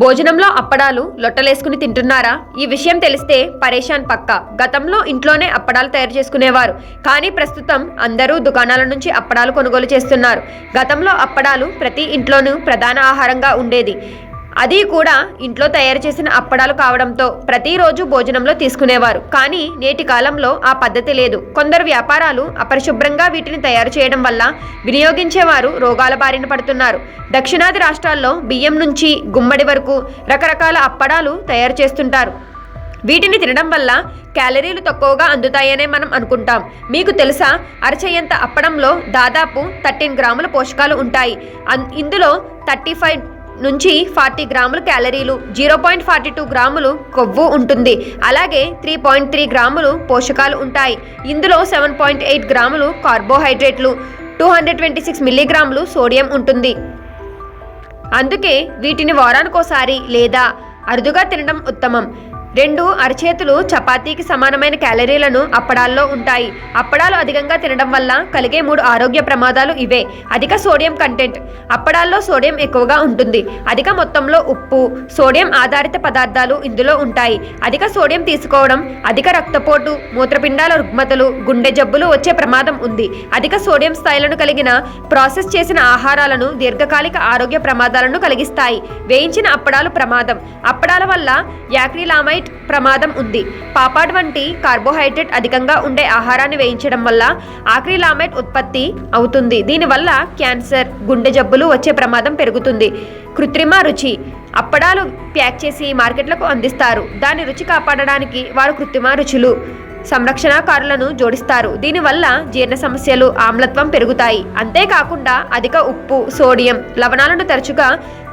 భోజనంలో అప్పడాలు లొట్టలేసుకుని తింటున్నారా? ఈ విషయం తెలిస్తే పరేషాన్ పక్క. గతంలో ఇంట్లోనే అప్పడాలు తయారు చేసుకునేవారు. కానీ ప్రస్తుతం అందరూ దుకాణాల నుంచి అప్పడాలు కొనుగోలు చేస్తున్నారు. గతంలో అప్పడాలు ప్రతి ఇంట్లోనూ ప్రధాన ఆహారంగా ఉండేది. అది కూడా ఇంట్లో తయారు చేసిన అప్పడాలు కావడంతో ప్రతిరోజు భోజనంలో తీసుకునేవారు. కానీ నేటి కాలంలో ఆ పద్ధతి లేదు. కొందరు వ్యాపారాలు అపరిశుభ్రంగా వీటిని తయారు చేయడం వల్ల వినియోగించేవారు రోగాల బారిన పడుతున్నారు. దక్షిణాది రాష్ట్రాల్లో బియ్యం నుంచి గుమ్మడి వరకు రకరకాల అప్పడాలు తయారు చేస్తుంటారు. వీటిని తినడం వల్ల క్యాలరీలు తక్కువగా అందుతాయనే మనం అనుకుంటాం. మీకు తెలుసా? అరచేయంత అప్పడంలో దాదాపు థర్టీన్ గ్రాముల పోషకాలు ఉంటాయి. అన్- ఇందులో థర్టీ ఫైవ్ నుంచి ఫార్టీ గ్రాములు క్యాలరీలు జీరో పాయింట్ ఫార్టీ టూ గ్రాములు కొవ్వు ఉంటుంది. అలాగే త్రీ పాయింట్ త్రీ గ్రాములు పోషకాలు ఉంటాయి. ఇందులో సెవెన్ పాయింట్ ఎయిట్ గ్రాములు కార్బోహైడ్రేట్లు టూ హండ్రెడ్ ట్వంటీ సిక్స్ మిల్లీగ్రాములు సోడియం ఉంటుంది. అందుకే వీటిని వారానికోసారి లేదా అరుదుగా తినడం ఉత్తమం. రెండు అరచేతులు చపాతీకి సమానమైన క్యాలరీలను అప్పడాల్లో ఉంటాయి. అప్పడాలు అధికంగా తినడం వల్ల కలిగే మూడు ఆరోగ్య ప్రమాదాలు ఇవే. అధిక సోడియం కంటెంట్. అప్పడాల్లో సోడియం ఎక్కువగా ఉంటుంది. అధిక మొత్తంలో ఉప్పు సోడియం ఆధారిత పదార్థాలు ఇందులో ఉంటాయి. అధిక సోడియం తీసుకోవడం అధిక రక్తపోటు మూత్రపిండాల రుగ్మతలు గుండె జబ్బులు వచ్చే ప్రమాదం ఉంది. అధిక సోడియం స్థాయిలను కలిగిన ప్రాసెస్ చేసిన ఆహారాలను దీర్ఘకాలిక ఆరోగ్య ప్రమాదాలను కలిగిస్తాయి. వేయించిన అప్పడాలు ప్రమాదం. అప్పడాల వల్ల యాక్రిలామైట్ ప్రమాదం ఉంది. పాపాడ్ వంటి కార్బోహైడ్రేట్ అధికంగా ఉండే ఆహారాన్ని వేయించడం వల్ల ఆక్రిలామైట్ ఉత్పత్తి అవుతుంది. దీనివల్ల క్యాన్సర్ గుండె జబ్బులు వచ్చే ప్రమాదం పెరుగుతుంది. కృత్రిమ రుచి అప్పడాలు ప్యాక్ చేసి మార్కెట్లకు అందిస్తారు. దాని రుచి కాపాడడానికి వారు కృత్రిమ రుచులు సంరక్షణకారులను జోడిస్తారు. దీనివల్ల జీర్ణ సమస్యలు ఆమ్లత్వం పెరుగుతాయి. అంతేకాకుండా అధిక ఉప్పు సోడియం లవణాలను తరచుగా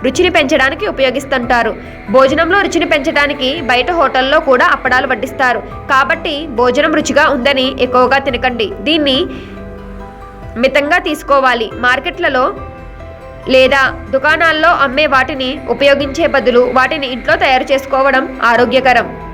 రుచిని పెంచడానికి ఉపయోగిస్తుంటారు. భోజనంలో రుచిని పెంచడానికి బయట హోటల్లో కూడా అప్పడాలు వడ్డిస్తారు. కాబట్టి భోజనం రుచిగా ఉందని ఎక్కువగా తినకండి. దీన్ని మితంగా తీసుకోవాలి. మార్కెట్లలో లేదా దుకాణాల్లో అమ్మే వాటిని ఉపయోగించే బదులు వాటిని ఇంట్లో తయారు చేసుకోవడం ఆరోగ్యకరం.